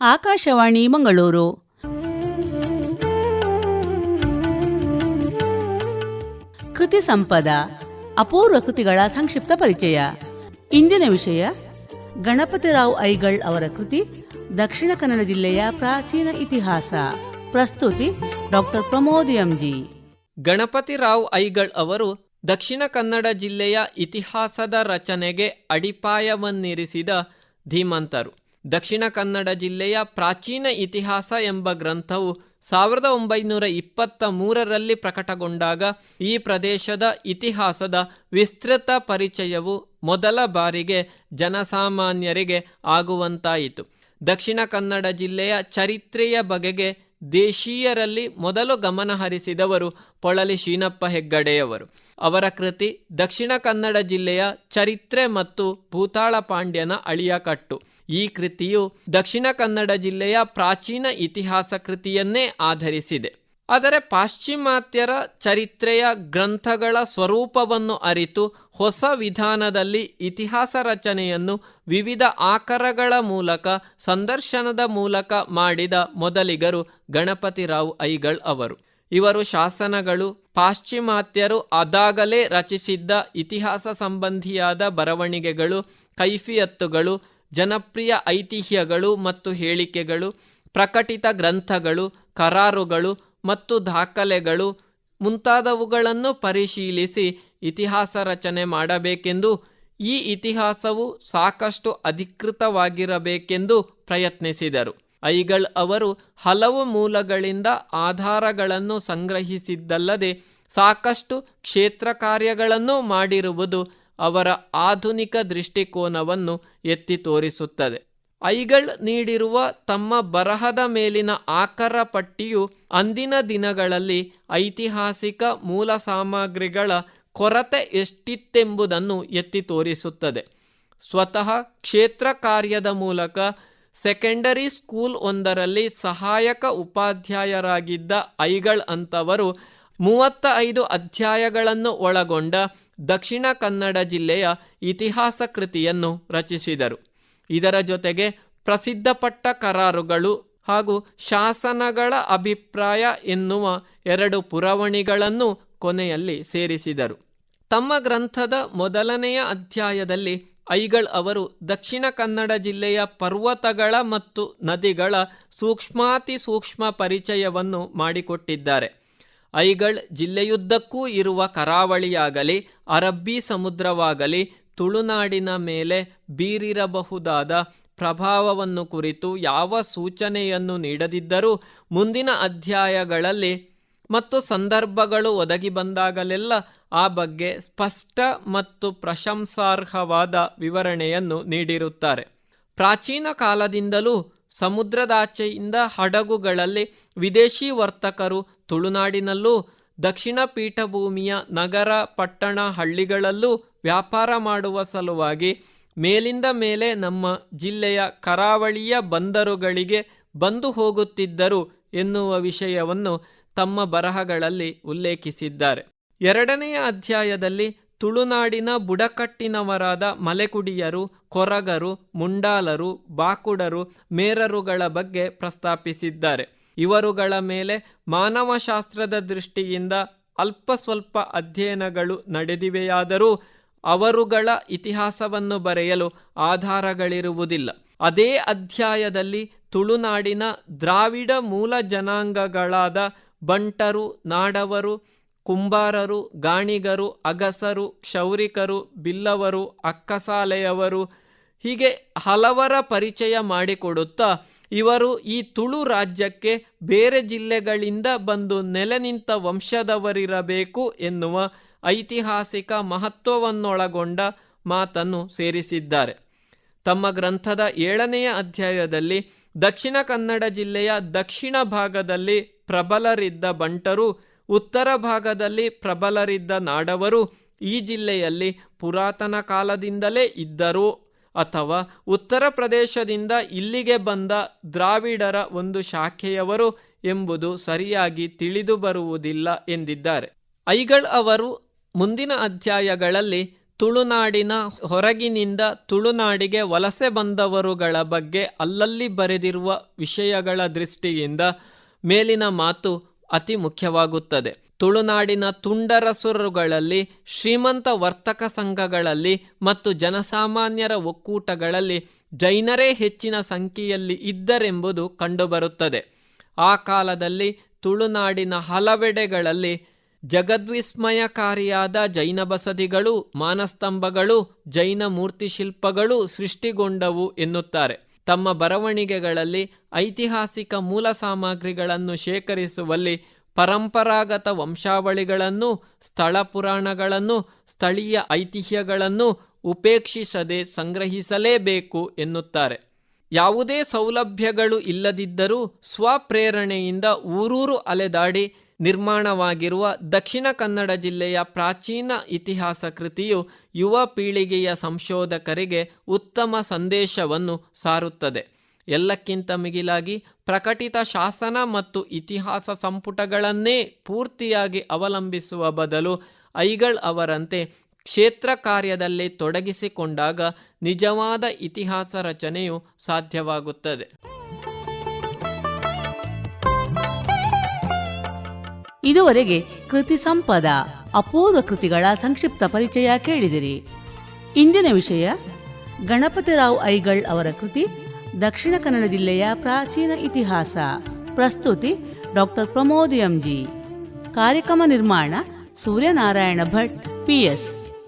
ಆಕಾಶವಾಣಿ ಮಂಗಳೂರು. ಕೃತಿ ಸಂಪದ, ಅಪೂರ್ವ ಕೃತಿಗಳ ಸಂಕ್ಷಿಪ್ತ ಪರಿಚಯ. ಇಂದಿನ ವಿಷಯ ಗಣಪತಿರಾವ್ ಐಗಳ್ ಅವರ ಕೃತಿ, ದಕ್ಷಿಣ ಕನ್ನಡ ಜಿಲ್ಲೆಯ ಪ್ರಾಚೀನ ಇತಿಹಾಸ. ಪ್ರಸ್ತುತಿ doctor Pramod M G. Ganapatirao Aigal ಅವರು ದಕ್ಷಿಣ ಕನ್ನಡ ಜಿಲ್ಲೆಯ ಇತಿಹಾಸದ ರಚನೆಗೆ ಅಡಿಪಾಯವನ್ನಿರಿಸಿದ ಧೀಮಂತರು. ದಕ್ಷಿಣ ಕನ್ನಡ ಜಿಲ್ಲೆಯ ಪ್ರಾಚೀನ ಇತಿಹಾಸ ಎಂಬ ಗ್ರಂಥವು ಸಾವಿರದ ಒಂಬೈನೂರ ಇಪ್ಪತ್ತ ಮೂರರಲ್ಲಿ ಪ್ರಕಟಗೊಂಡಾಗ ಈ ಪ್ರದೇಶದ ಇತಿಹಾಸದ ವಿಸ್ತೃತ ಪರಿಚಯವು ಮೊದಲ ಬಾರಿಗೆ ಜನಸಾಮಾನ್ಯರಿಗೆ ಆಗುವಂತಾಯಿತು. ದಕ್ಷಿಣ ಕನ್ನಡ ಜಿಲ್ಲೆಯ ಚರಿತ್ರೆಯ ಬಗೆಗೆ ದೇಶೀಯರಲ್ಲಿ ಮೊದಲು ಗಮನಹರಿಸಿದವರು ಪೊಳಲಿ ಶೀನಪ್ಪ ಹೆಗ್ಗಡೆಯವರು. ಅವರ ಕೃತಿ ದಕ್ಷಿಣ ಕನ್ನಡ ಜಿಲ್ಲೆಯ ಚರಿತ್ರೆ ಮತ್ತು ಭೂತಾಳ ಪಾಂಡ್ಯನ ಅಳಿಯಕಟ್ಟು ಈ ಕೃತಿಯು ದಕ್ಷಿಣ ಕನ್ನಡ ಜಿಲ್ಲೆಯ ಪ್ರಾಚೀನ ಇತಿಹಾಸ ಕೃತಿಯನ್ನೇ ಆಧರಿಸಿದೆ. ಆದರೆ ಪಾಶ್ಚಿಮಾತ್ಯರ ಚರಿತ್ರೆಯ ಗ್ರಂಥಗಳ ಸ್ವರೂಪವನ್ನು ಅರಿತು ಹೊಸ ವಿಧಾನದಲ್ಲಿ ಇತಿಹಾಸ ರಚನೆಯನ್ನು ವಿವಿಧ ಆಕರಗಳ ಮೂಲಕ, ಸಂದರ್ಶನದ ಮೂಲಕ ಮಾಡಿದ ಮೊದಲಿಗರು ಗಣಪತಿರಾವ್ ಐಗಳ್ ಅವರು. ಇವರು ಶಾಸನಗಳು, ಪಾಶ್ಚಿಮಾತ್ಯರು ಅದಾಗಲೇ ರಚಿಸಿದ್ದ ಇತಿಹಾಸ ಸಂಬಂಧಿಯಾದ ಬರವಣಿಗೆಗಳು, ಕೈಫಿಯತ್ತುಗಳು, ಜನಪ್ರಿಯ ಐತಿಹ್ಯಗಳು ಮತ್ತು ಹೇಳಿಕೆಗಳು, ಪ್ರಕಟಿತ ಗ್ರಂಥಗಳು, ಕರಾರುಗಳು ಮತ್ತು ದಾಖಲೆಗಳು ಮುಂತಾದವುಗಳನ್ನು ಪರಿಶೀಲಿಸಿ ಇತಿಹಾಸ ರಚನೆ ಮಾಡಬೇಕೆಂದು ಈ ಇತಿಹಾಸವು ಸಾಕಷ್ಟು ಅಧಿಕೃತವಾಗಿರಬೇಕೆಂದು ಪ್ರಯತ್ನಿಸಿದರು. ಐಗಳ್ ಅವರು ಹಲವು ಮೂಲಗಳಿಂದ ಆಧಾರಗಳನ್ನು ಸಂಗ್ರಹಿಸಿದ್ದಲ್ಲದೆ ಸಾಕಷ್ಟು ಕ್ಷೇತ್ರ ಕಾರ್ಯಗಳನ್ನು ಮಾಡಿರುವುದು ಅವರ ಆಧುನಿಕ ದೃಷ್ಟಿಕೋನವನ್ನು ಎತ್ತಿ ತೋರಿಸುತ್ತದೆ. ಐಗಳ್ ನೀಡಿರುವ ತಮ್ಮ ಬರಹದ ಮೇಲಿನ ಆಕರ ಪಟ್ಟಿಯು ಅಂದಿನ ದಿನಗಳಲ್ಲಿ ಐತಿಹಾಸಿಕ ಮೂಲ ಸಾಮಗ್ರಿಗಳ ಕೊರತೆ ಎಷ್ಟಿತ್ತೆಂಬುದನ್ನು ಎತ್ತಿ ತೋರಿಸುತ್ತದೆ. ಸ್ವತಃ ಕ್ಷೇತ್ರ ಕಾರ್ಯದ ಮೂಲಕ ಸೆಕೆಂಡರಿ ಸ್ಕೂಲ್ ಒಂದರಲ್ಲಿ ಸಹಾಯಕ ಉಪಾಧ್ಯಾಯರಾಗಿದ್ದ ಐಗಳ್ ಅಂತವರು ಮೂವತ್ತ ಐದು ಅಧ್ಯಾಯಗಳನ್ನು ಒಳಗೊಂಡ ದಕ್ಷಿಣ ಕನ್ನಡ ಜಿಲ್ಲೆಯ ಇತಿಹಾಸ ಕೃತಿಯನ್ನು ರಚಿಸಿದರು. ಇದರ ಜೊತೆಗೆ ಪ್ರಸಿದ್ಧಪಟ್ಟ ಕರಾರುಗಳು ಹಾಗೂ ಶಾಸನಗಳ ಅಭಿಪ್ರಾಯ ಎನ್ನುವ ಎರಡು ಪುರವಣಿಗಳನ್ನು ಕೊನೆಯಲ್ಲಿ ಸೇರಿಸಿದರು. ತಮ್ಮ ಗ್ರಂಥದ ಮೊದಲನೆಯ ಅಧ್ಯಾಯದಲ್ಲಿ ಐಗಳ್ ಅವರು ದಕ್ಷಿಣ ಕನ್ನಡ ಜಿಲ್ಲೆಯ ಪರ್ವತಗಳ ಮತ್ತು ನದಿಗಳ ಸೂಕ್ಷ್ಮಾತಿ ಸೂಕ್ಷ್ಮ ಪರಿಚಯವನ್ನು ಮಾಡಿಕೊಟ್ಟಿದ್ದಾರೆ. ಐಗಳ್ ಜಿಲ್ಲೆಯುದ್ದಕ್ಕೂ ಇರುವ ಕರಾವಳಿಯಾಗಲಿ, ಅರಬ್ಬಿ ಸಮುದ್ರವಾಗಲಿ ತುಳುನಾಡಿನ ಮೇಲೆ ಬೀರಿರಬಹುದಾದ ಪ್ರಭಾವವನ್ನು ಕುರಿತು ಯಾವ ಸೂಚನೆಯನ್ನು ನೀಡದಿದ್ದರೂ ಮುಂದಿನ ಅಧ್ಯಾಯಗಳಲ್ಲಿ ಮತ್ತು ಸಂದರ್ಭಗಳು ಒದಗಿ ಬಂದಾಗಲೆಲ್ಲ ಆ ಬಗ್ಗೆ ಸ್ಪಷ್ಟ ಮತ್ತು ಪ್ರಶಂಸಾರ್ಹವಾದ ವಿವರಣೆಯನ್ನು ನೀಡಿರುತ್ತಾರೆ. ಪ್ರಾಚೀನ ಕಾಲದಿಂದಲೂ ಸಮುದ್ರದಾಚೆಯಿಂದ ಹಡಗುಗಳಲ್ಲಿ ವಿದೇಶಿ ವರ್ತಕರು ತುಳುನಾಡಿನಲ್ಲೂ ದಕ್ಷಿಣ ಪೀಠಭೂಮಿಯ ನಗರ ಪಟ್ಟಣ ಹಳ್ಳಿಗಳಲ್ಲೂ ವ್ಯಾಪಾರ ಮಾಡುವ ಸಲುವಾಗಿ ಮೇಲಿಂದ ಮೇಲೆ ನಮ್ಮ ಜಿಲ್ಲೆಯ ಕರಾವಳಿಯ ಬಂದರುಗಳಿಗೆ ಬಂದು ಹೋಗುತ್ತಿದ್ದರು ಎನ್ನುವ ವಿಷಯವನ್ನು ತಮ್ಮ ಬರಹಗಳಲ್ಲಿ ಉಲ್ಲೇಖಿಸಿದ್ದಾರೆ. ಎರಡನೆಯ ಅಧ್ಯಾಯದಲ್ಲಿ ತುಳುನಾಡಿನ ಬುಡಕಟ್ಟಿನವರಾದ ಮಲೆಕುಡಿಯರು, ಕೊರಗರು, ಮುಂಡಾಲರು, ಬಾಕುಡರು ಮೇರರುಗಳ ಬಗ್ಗೆ ಪ್ರಸ್ತಾಪಿಸಿದ್ದಾರೆ. ಇವರುಗಳ ಮೇಲೆ ಮಾನವಶಾಸ್ತ್ರದ ದೃಷ್ಟಿಯಿಂದ ಅಲ್ಪ ಸ್ವಲ್ಪ ಅಧ್ಯಯನಗಳು ನಡೆದಿವೆಯಾದರೂ ಅವರುಗಳ ಇತಿಹಾಸವನ್ನು ಬರೆಯಲು ಆಧಾರಗಳಿರುವುದಿಲ್ಲ. ಅದೇ ಅಧ್ಯಾಯದಲ್ಲಿ ತುಳುನಾಡಿನ ದ್ರಾವಿಡ ಮೂಲ ಜನಾಂಗಗಳಾದ ಬಂಟರು, ನಾಡವರು, ಕುಂಬಾರರು, ಗಾಣಿಗರು, ಅಗಸರು, ಕ್ಷೌರಿಕರು, ಬಿಲ್ಲವರು, ಅಕ್ಕಸಾಲೆಯವರು ಹೀಗೆ ಹಲವರ ಪರಿಚಯ ಮಾಡಿಕೊಡುತ್ತಾ ಇವರು ಈ ತುಳು ರಾಜ್ಯಕ್ಕೆ ಬೇರೆ ಜಿಲ್ಲೆಗಳಿಂದ ಬಂದು ನೆಲೆ ನಿಂತ ವಂಶದವರಿರಬೇಕು ಎನ್ನುವ ಐತಿಹಾಸಿಕ ಮಹತ್ವವನ್ನೊಳಗೊಂಡ ಮಾತನ್ನು ಸೇರಿಸಿದ್ದಾರೆ. ತಮ್ಮ ಗ್ರಂಥದ ಏಳನೆಯ ಅಧ್ಯಾಯದಲ್ಲಿ ದಕ್ಷಿಣ ಕನ್ನಡ ಜಿಲ್ಲೆಯ ದಕ್ಷಿಣ ಭಾಗದಲ್ಲಿ ಪ್ರಬಲರಿದ್ದ ಬಂಟರು, ಉತ್ತರ ಭಾಗದಲ್ಲಿ ಪ್ರಬಲರಿದ್ದ ನಾಡವರು ಈ ಜಿಲ್ಲೆಯಲ್ಲಿ ಪುರಾತನ ಕಾಲದಿಂದಲೇ ಇದ್ದರು ಅಥವಾ ಉತ್ತರ ಪ್ರದೇಶದಿಂದ ಇಲ್ಲಿಗೆ ಬಂದ ದ್ರಾವಿಡರ ಒಂದು ಶಾಖೆಯವರು ಎಂಬುದು ಸರಿಯಾಗಿ ತಿಳಿದು ಬರುವುದಿಲ್ಲ ಎಂದಿದ್ದಾರೆ. ಐಗಳ್ ಅವರು ಮುಂದಿನ ಅಧ್ಯಾಯಗಳಲ್ಲಿ ತುಳುನಾಡಿನ ಹೊರಗಿನಿಂದ ತುಳುನಾಡಿಗೆ ವಲಸೆ ಬಂದವರುಗಳ ಬಗ್ಗೆ ಅಲ್ಲಲ್ಲಿ ಬರೆದಿರುವ ವಿಷಯಗಳ ದೃಷ್ಟಿಯಿಂದ ಮೇಲಿನ ಮಾತು ಅತಿ ಮುಖ್ಯವಾಗುತ್ತದೆ. ತುಳುನಾಡಿನ ತುಂಡರಸುರುಗಳಲ್ಲಿ, ಶ್ರೀಮಂತ ವರ್ತಕ ಸಂಘಗಳಲ್ಲಿ ಮತ್ತು ಜನಸಾಮಾನ್ಯರ ಒಕ್ಕೂಟಗಳಲ್ಲಿ ಜೈನರೇ ಹೆಚ್ಚಿನ ಸಂಖ್ಯೆಯಲ್ಲಿ ಇದ್ದರೆಂಬುದು ಕಂಡುಬರುತ್ತದೆ. ಆ ಕಾಲದಲ್ಲಿ ತುಳುನಾಡಿನ ಹಲವೆಡೆಗಳಲ್ಲಿ ಜಗದ್ವಿಸ್ಮಯಕಾರಿಯಾದ ಜೈನ ಬಸದಿಗಳು, ಮಾನಸ್ತಂಭಗಳು, ಜೈನ ಮೂರ್ತಿ ಶಿಲ್ಪಗಳು ಸೃಷ್ಟಿಗೊಂಡವು ಎನ್ನುತ್ತಾರೆ. ತಮ್ಮ ಬರವಣಿಗೆಗಳಲ್ಲಿ ಐತಿಹಾಸಿಕ ಮೂಲ ಸಾಮಗ್ರಿಗಳನ್ನು ಶೇಖರಿಸುವಲ್ಲಿ ಪರಂಪರಾಗತ ವಂಶಾವಳಿಗಳನ್ನು, ಸ್ಥಳ ಪುರಾಣಗಳನ್ನು, ಸ್ಥಳೀಯ ಐತಿಹ್ಯಗಳನ್ನು ಉಪೇಕ್ಷಿಸದೆ ಸಂಗ್ರಹಿಸಲೇಬೇಕು ಎನ್ನುತ್ತಾರೆ. ಯಾವುದೇ ಸೌಲಭ್ಯಗಳು ಇಲ್ಲದಿದ್ದರೂ ಸ್ವಪ್ರೇರಣೆಯಿಂದ ಊರೂರು ಅಲೆದಾಡಿ ನಿರ್ಮಾಣವಾಗಿರುವ ದಕ್ಷಿಣ ಕನ್ನಡ ಜಿಲ್ಲೆಯ ಪ್ರಾಚೀನ ಇತಿಹಾಸ ಕೃತಿಯು ಯುವ ಪೀಳಿಗೆಯ ಸಂಶೋಧಕರಿಗೆ ಉತ್ತಮ ಸಂದೇಶವನ್ನು ಸಾರುತ್ತದೆ. ಎಲ್ಲಕ್ಕಿಂತ ಮಿಗಿಲಾಗಿ ಪ್ರಕಟಿತ ಶಾಸನ ಮತ್ತು ಇತಿಹಾಸ ಸಂಪುಟಗಳನ್ನೇ ಪೂರ್ತಿಯಾಗಿ ಅವಲಂಬಿಸುವ ಬದಲು ಐಗಳ್ ಅವರಂತೆ ಕ್ಷೇತ್ರ ಕಾರ್ಯದಲ್ಲಿ ತೊಡಗಿಸಿಕೊಂಡಾಗ ನಿಜವಾದ ಇತಿಹಾಸ ರಚನೆಯು ಸಾಧ್ಯವಾಗುತ್ತದೆ. ಇದುವರೆಗೆ ಕೃತಿ ಸಂಪದ, ಅಪೂರ್ವ ಕೃತಿಗಳ ಸಂಕ್ಷಿಪ್ತ ಪರಿಚಯ ಕೇಳಿದಿರಿ. ಇಂದಿನ ವಿಷಯ ಗಣಪತಿರಾವ್ ಐಗಳ್ ಅವರ ಕೃತಿ, ದಕ್ಷಿಣ ಕನ್ನಡ ಜಿಲ್ಲೆಯ ಪ್ರಾಚೀನ ಇತಿಹಾಸ. ಪ್ರಸ್ತುತಿ ಡಾಕ್ಟರ್ ಪ್ರಮೋದ್ ಎಂಜಿ. ಕಾರ್ಯಕ್ರಮ ನಿರ್ಮಾಣ ಸೂರ್ಯನಾರಾಯಣ ಭಟ್ ಪಿಎಸ್